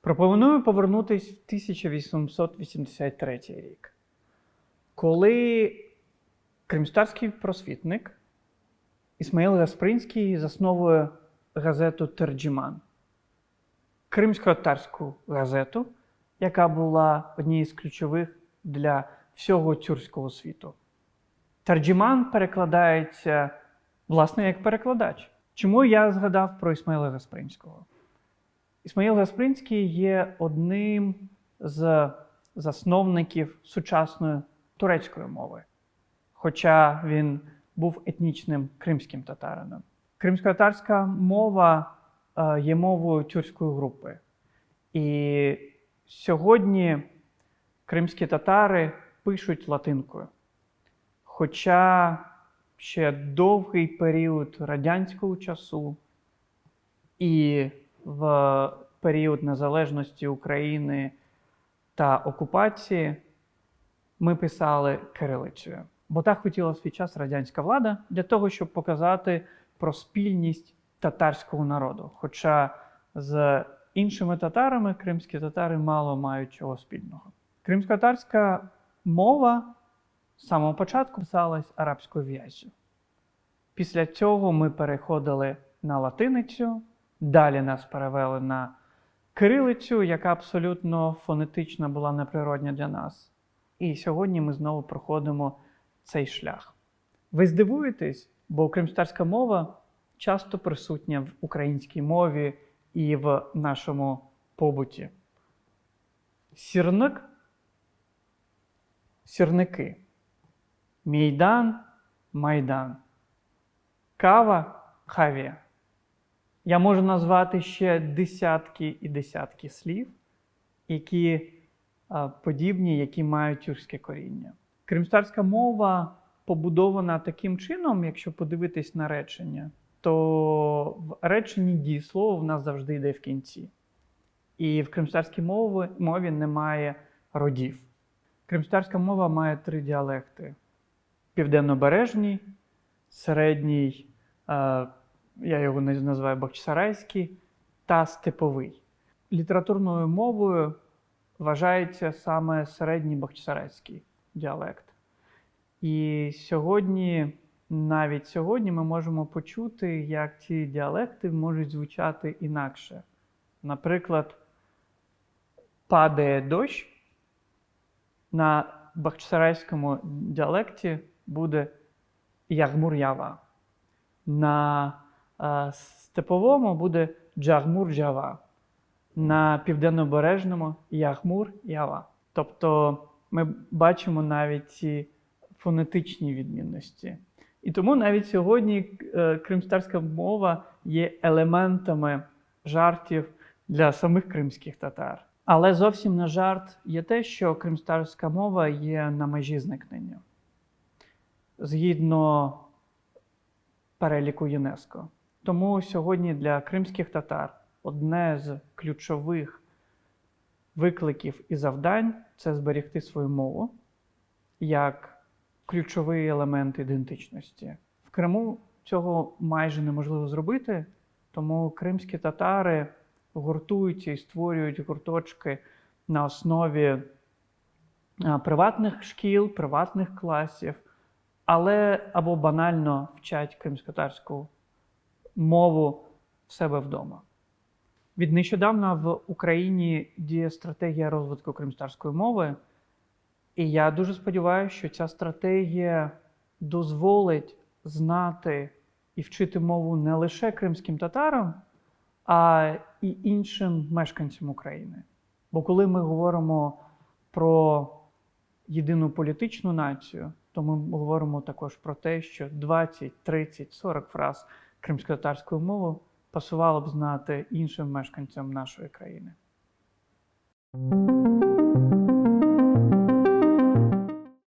Пропоную повернутись в 1883 рік, коли кримстарський просвітник Ісмаїл Гаспринський засновує газету Терджіман, кримсько-татарську газету, яка була однією з ключових для всього тюркського світу. Терджіман перекладається, власне, як перекладач. Чому я згадав про Ісмаїла Гаспринського? Ісмаїл Гаспринський є одним з засновників сучасної турецької мови, хоча він був етнічним кримським татарином. Кримсько-татарська мова е, є мовою тюркської групи. І сьогодні кримські татари пишуть латинкою. Хоча ще довгий період радянського часу і в період незалежності України та окупації ми писали кирилицею. Бо так хотіла в свій час радянська влада для того, щоб показати про спільність татарського народу. Хоча з іншими татарами кримські татари мало мають чого спільного. Кримсько-татарська мова з самого початку писалась арабською в'язю. Після цього ми переходили на латиницю, далі нас перевели на кирилицю, яка абсолютно фонетично була неприродня для нас. І сьогодні ми знову проходимо цей шлях. Ви здивуєтесь, бо кримстарська мова часто присутня в українській мові і в нашому побуті. Сірник сірники. Мійдан майдан. Кава кавія. Я можу назвати ще десятки і десятки слів, які подібні, які мають тюркське коріння. Кримстарська мова побудована таким чином, якщо подивитись на речення, то в реченні дієслово в нас завжди йде в кінці. І в кримстарській мові, мові немає родів. Кримстарська мова має три діалекти: південнобережній, середній, е, я його називаю бахчисарайський, та степовий. Літературною мовою вважається саме середній бахчисарайський діалект. І сьогодні, навіть сьогодні, ми можемо почути, як ці діалекти можуть звучати інакше. Наприклад, падає дощ на бахчисарайському діалекті буде ягмур-ява. На е, степовому буде джагмур-джава. На південнобережному ягмур-ява. Тобто ми бачимо навіть ці фонетичні відмінності. І тому навіть сьогодні е, кримстарська мова є елементами жартів для самих кримських татар. Але зовсім не жарт є те, що кримстарська мова є на межі зникнення. Згідно переліку ЮНЕСКО. Тому сьогодні для кримських татар одне з ключових викликів і завдань це зберегти свою мову як ключовий елемент ідентичності. В Криму цього майже неможливо зробити, тому кримські татари гуртуються і створюють гурточки на основі приватних шкіл, приватних класів, але або банально вчать кримськотарську мову в себе вдома. Від нещодавна в Україні діє стратегія розвитку кримстарської мови, і я дуже сподіваюся, що ця стратегія дозволить знати і вчити мову не лише кримським татарам, а і іншим мешканцям України. Бо коли ми говоримо про єдину політичну націю, то ми говоримо також про те, що 20, 30, 40 фраз кримсько-татарської мови пасувало б знати іншим мешканцям нашої країни.